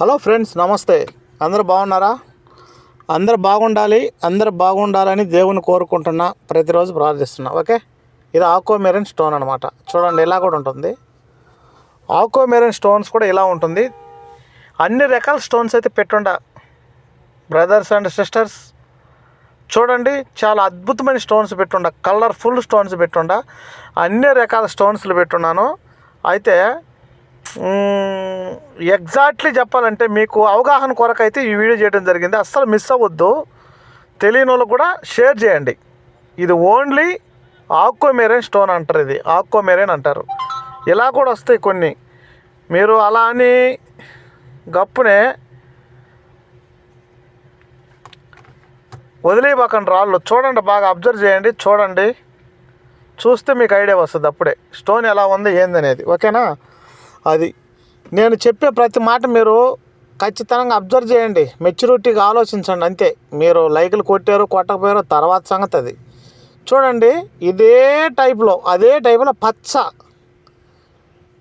Hello friends నమస్తే. అందరు బాగున్నారా? అందరు బాగుండాలి అందరు బాగుండాలని దేవుని కోరుకుంటున్నా ప్రతిరోజు ప్రార్థిస్తున్నా ఓకే? ఇది ఆకోమెరన్ స్టోన్ అనమాట చూడండి ఇలా కూడా ఉంటుంది. ఆకోమెరన్ స్టోన్స్ కూడా ఇలా ఉంటుంది. అన్ని రకాల స్టోన్స్ అయితే పెట్టుండ బ్రదర్స్ అండ్ సిస్టర్స్. చూడండి చాలా అద్భుతమైన స్టోన్స్ పెట్టుండ కలర్ఫుల్ స్టోన్స్ పెట్టుండ అన్ని రకాల స్టోన్స్లు పెట్టున్నాను. అయితే ఎగ్జాక్ట్లీ చెప్పాలంటే మీకు అవగాహన కొరకైతే ఈ వీడియో చేయడం జరిగింది. అస్సలు మిస్ అవ్వద్దు. తెలియని వాళ్ళకు కూడా షేర్ చేయండి. ఇది ఓన్లీ ఆక్కోమెరైన్ స్టోన్ అంటారు ఇది. ఆక్కోమెరైన్ అంటారు. ఇలా కూడా వస్తాయి కొన్ని. మీరు అలా అని గప్పునే వదిలేయబాకండి రాళ్ళు. చూడండి బాగా అబ్జర్వ్ చేయండి చూడండి. చూస్తే మీకు ఐడియా వస్తుంది అప్పుడే. స్టోన్ ఎలా ఉంది ఏందనేది. ఓకేనా అది. నేను చెప్పే ప్రతి మాట మీరు ఖచ్చితంగా అబ్జర్వ్ చేయండి. మెచ్యూరిటీగా ఆలోచించండి అంతే. మీరు లైకులు కొట్టారు కొట్టకపోయారు తర్వాత సంగతి అది. చూడండి ఇదే టైప్లో అదే టైప్లో పచ్చ.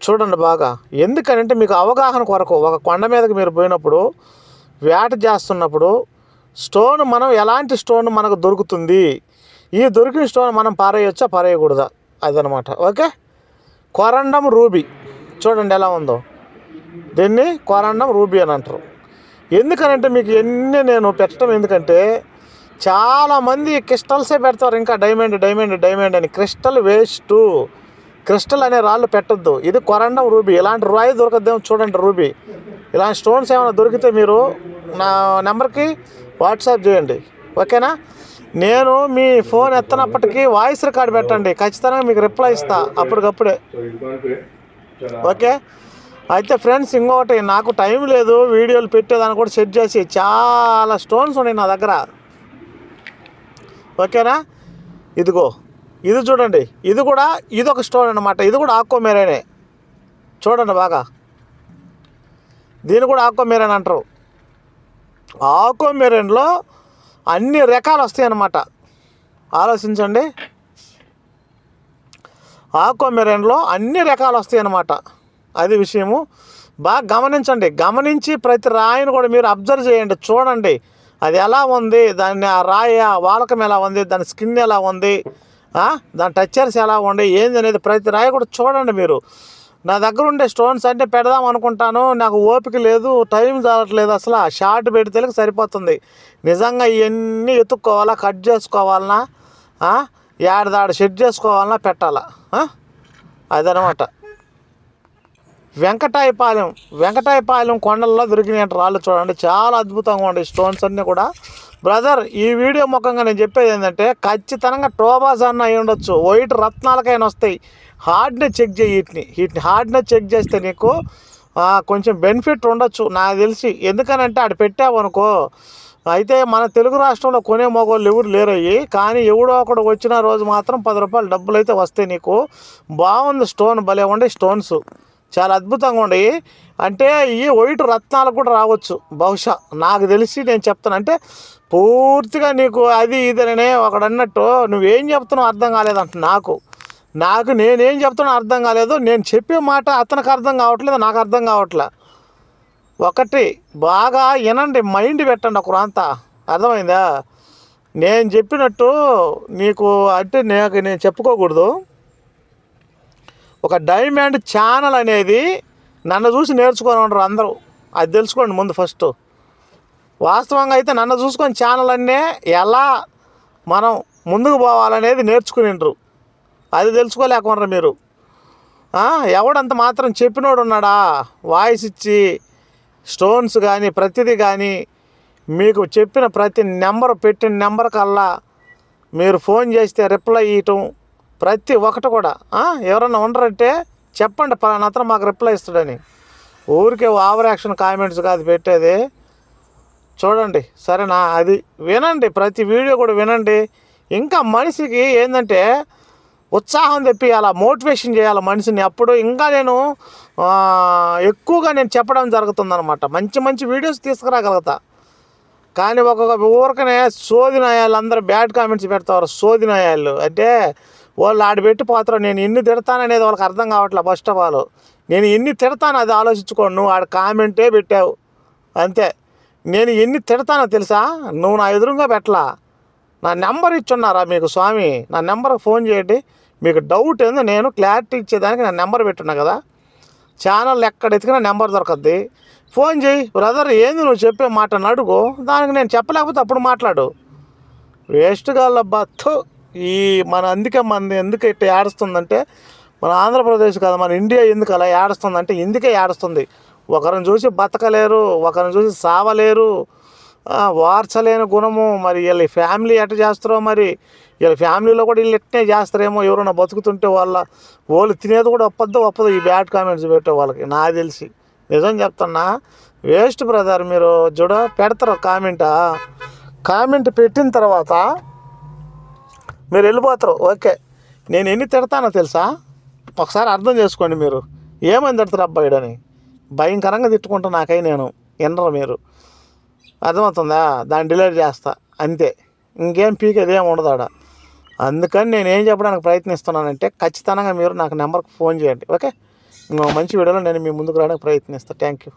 చూడండి బాగా. ఎందుకనంటే మీకు అవగాహన కొరకు ఒక కొండ మీదకి మీరు పోయినప్పుడు వేట చేస్తున్నప్పుడు స్టోన్ మనం ఎలాంటి స్టోన్ మనకు దొరుకుతుంది? ఈ దొరికిన స్టోన్ మనం పారేయొచ్చా పారేయకూడదా? అదనమాట ఓకే? Corundum ruby. చూడండి ఎలా ఉందో. దీన్ని కొరండం రూబీ అని అంటారు. ఎందుకనంటే మీకు ఎన్ని నేను పెట్టడం ఎందుకంటే చాలామంది క్రిస్టల్సే పెడతారు ఇంకా డైమండ్ డైమండ్ డైమండ్ అని. Crystal waste. క్రిస్టల్ అనే రాళ్ళు పెట్టొద్దు. ఇది కొరండం రూబీ. ఇలాంటి రాయి దొరకద్దేమో చూడండి రూబీ. ఇలాంటి స్టోన్స్ ఏమైనా దొరికితే మీరు నా నెంబర్కి వాట్సాప్ చేయండి. ఓకేనా? నేను మీ ఫోన్ ఎత్తనప్పటికీ వాయిస్ రికార్డ్ పెట్టండి. ఖచ్చితంగా మీకు రిప్లై ఇస్తా. అప్పటికప్పుడే. ఓకే? అయితే ఫ్రెండ్స్ ఇంకొకటి నాకు టైం లేదు వీడియోలు పెట్టేదాన్ని కూడా సెట్ చేసి చాలా స్టోన్స్ ఉన్నాయి నా దగ్గర. ఓకేనా? ఇదిగో ఇది చూడండి. ఇది కూడా ఇది ఒక స్టోన్ అనమాట ఇది కూడా ఆక్కో మేరేనే చూడండి బాగా. దీన్ని కూడా ఆక్కో మేరేన్ అంటారు. ఆక్కో మేరేన్లో అన్ని రకాలు వస్తాయి అన్నమాట ఆలోచించండి. ఆక్కో అన్ని రకాలు వస్తాయి అన్నమాట. అది విషయము. బాగా గమనించండి. గమనించి ప్రతి రాయిని కూడా మీరు అబ్జర్వ్ చేయండి. చూడండి. అది ఎలా ఉంది? దాన్ని ఆ రాయి ఆ వాలకం ఎలా ఉంది? దాని స్కిన్ ఎలా ఉంది? దాని టచ్చర్స్ ఎలా ఉంది? ఏంది అనేది ప్రతి రాయి కూడా చూడండి మీరు. నా దగ్గర ఉండే స్టోన్స్ అంటే పెడదాం అనుకుంటాను. నాకు ఓపిక లేదు. టైం చాలట్లేదు అసలు. షార్ట్ పెడితే సరిపోతుంది. నిజంగా ఇవన్నీ ఎత్తుక్కోవాలా? కట్ చేసుకోవాలన్నా ఏడదాడు సెట్ చేసుకోవాలన్నా పెట్టాలా అదనమాట. వెంకటాయపాలెం వెంకటాయపాలెం కొండల్లో దొరికిన రాళ్ళు చూడండి. చాలా అద్భుతంగా ఉండే స్టోన్స్ అన్నీ కూడా. బ్రదర్ ఈ వీడియో ముఖంగా నేను చెప్పేది ఏంటంటే ఖచ్చితంగా టోబాస్ అన్న అయి ఉండొచ్చు. వైట్ రత్నాలకైనా వస్తాయి. హార్డ్నెస్ చెక్ చేయి వీటిని. వీటిని హార్డ్నెస్ చెక్ చేస్తే నీకు కొంచెం బెనిఫిట్ ఉండొచ్చు. నాకు తెలిసి. ఎందుకనంటే ఆడ పెట్టావు అనుకో అయితే మన తెలుగు రాష్ట్రంలో కొనే మగవాళ్ళు ఎవరు లేరయ్యి. కానీ ఎవడో ఒకడు వచ్చిన రోజు మాత్రం పది రూపాయలు డబ్బులు అయితే వస్తాయి నీకు. బాగుంది స్టోన్ భలే ఉండే స్టోన్స్. చాలా అద్భుతంగా ఉండయి అంటే ఈ వైట్ రత్నాలు కూడా రావచ్చు. బహుశా నాకు తెలిసి నేను చెప్తాను. అంటే పూర్తిగా నీకు అది ఇదనే ఒకడన్నట్టు నువ్వేం చెప్తున్నావు అర్థం కాలేదంట నాకు. నాకు నేనేం చెప్తున్నా అర్థం కాలేదు. నేను చెప్పే మాట అతనికి అర్థం కావట్లేదు నాకు అర్థం కావట్లే. ఒకటి బాగా వినండి మైండ్ పెట్టండి ఒక అంతా అర్థమైందా? నేను చెప్పినట్టు నీకు అంటే నాకు నేను చెప్పుకోకూడదు. ఒక డైమండ్ ఛానల్ అనేది నన్ను చూసి నేర్చుకొని ఉండరు అందరూ. అది తెలుసుకోండి ముందు ఫస్ట్ వాస్తవంగా అయితే నన్ను చూసుకొని ఛానల్ అన్నీ ఎలా మనం ముందుకు పోవాలనేది నేర్చుకునిండ్రు అది తెలుసుకోలేకుండా మీరు. ఎవడంత మాత్రం చెప్పినోడు ఉన్నాడా వాయిస్ ఇచ్చి స్టోన్స్ కానీ ప్రతిదీ కానీ మీకు చెప్పిన ప్రతి నెంబర్ పెట్టిన నెంబర్ కల్లా మీరు ఫోన్ చేస్తే రిప్లై ఇవ్వటం ప్రతి ఒక్కటి కూడా. ఎవరన్నా ఉండరంటే చెప్పండి పలానా అతను మాకు రిప్లై ఇస్తాడని. ఊరికే ఓవర్ యాక్షన్ కామెంట్స్ కాదు పెట్టేది. చూడండి సరేనా? అది వినండి ప్రతి వీడియో కూడా వినండి. ఇంకా మనిషికి ఏంటంటే ఉత్సాహం తెప్పియాల మోటివేషన్ చేయాలి మనిషిని. అప్పుడు ఇంకా నేను ఎక్కువగా నేను చెప్పడం జరుగుతుందనమాట మంచి మంచి వీడియోస్ తీసుకురాగలుగుతా. కానీ ఒక్కొక్క ఊరికనే సోదినాయాలు అందరూ బ్యాడ్ కామెంట్స్ పెడతారు సోదినాయాలు అంటే వాళ్ళు ఆడ పెట్టిపోతారు నేను ఎన్ని తిడతాననేది వాళ్ళకి అర్థం కావట్లే ఫస్ట్ ఆఫ్ ఆల్. నేను ఎన్ని తిడతాను అది ఆలోచించుకోండి. నువ్వు ఆడ కామెంటే పెట్టావు. అంతే. నేను ఎన్ని తిడతానో తెలుసా? నువ్వు నా ఎదురుగా పెట్టలా. నా నెంబర్ ఇచ్చున్నారా మీకు స్వామి? నా నెంబర్కి ఫోన్ చేయండి. మీకు డౌట్ ఏందో నేను క్లారిటీ ఇచ్చేదానికి నా నెంబర్ పెట్టున్నా కదా. ఛానల్ ఎక్కడ ఎతికినా నెంబర్ దొరకద్ది. ఫోన్ చేయి బ్రదర్ ఏంది నువ్వు చెప్పే మాట అని అడుగు. దానికి నేను చెప్పలేకపోతే అప్పుడు మాట్లాడు. వేస్ట్ కాళ్ళబ్బా బత్తు. ఈ మన అందుకే మన ఎందుకు ఇట్లా ఏడుస్తుందంటే మన ఆంధ్రప్రదేశ్ కదా మన ఇండియా ఎందుకు అలా ఏడుస్తుందంటే ఇందుకే ఏడుస్తుంది. ఒకరిని చూసి బతకలేరు ఒకరిని చూసి సావలేరు వార్చలేని గుణము. మరి వీళ్ళ ఫ్యామిలీ ఎట్ట చేస్తారో మరి? వీళ్ళ ఫ్యామిలీలో కూడా వీళ్ళు ఎట్నే చేస్తారేమో. ఎవరైనా బతుకుతుంటే వాళ్ళ వాళ్ళు తినేది కూడా ఒప్పద్దు ఒప్పదు ఈ బ్యాడ్ కామెంట్స్ పెట్టే వాళ్ళకి. నాకు తెలిసి. నిజం చెప్తున్నా వేస్ట్ బ్రదర్ మీరు చూడ పెడతారు కామెంటా. కామెంట్ పెట్టిన తర్వాత మీరు వెళ్ళిపోతారు. ఓకే. నేను ఎన్ని తిడతానో తెలుసా? ఒకసారి అర్థం చేసుకోండి మీరు. ఏమని తిడతారు అబ్బాయిడని? భయంకరంగా తిట్టుకుంటా నాకై నేను. వినరు మీరు? అర్థమవుతుందా? దాన్ని డిలీట్ చేస్తా. అంతే. ఇంకేం పీక్ అదేం ఉండదు ఆడ. అందుకని నేను ఏం చెప్పడానికి ప్రయత్నిస్తున్నానంటే ఖచ్చితంగా మీరు నాకు నెంబర్కి ఫోన్ చేయండి. ఓకే? ఇంకో మంచి వీడియోలో నేను మీ ముందుకు రావడానికి ప్రయత్నిస్తాను థ్యాంక్ యూ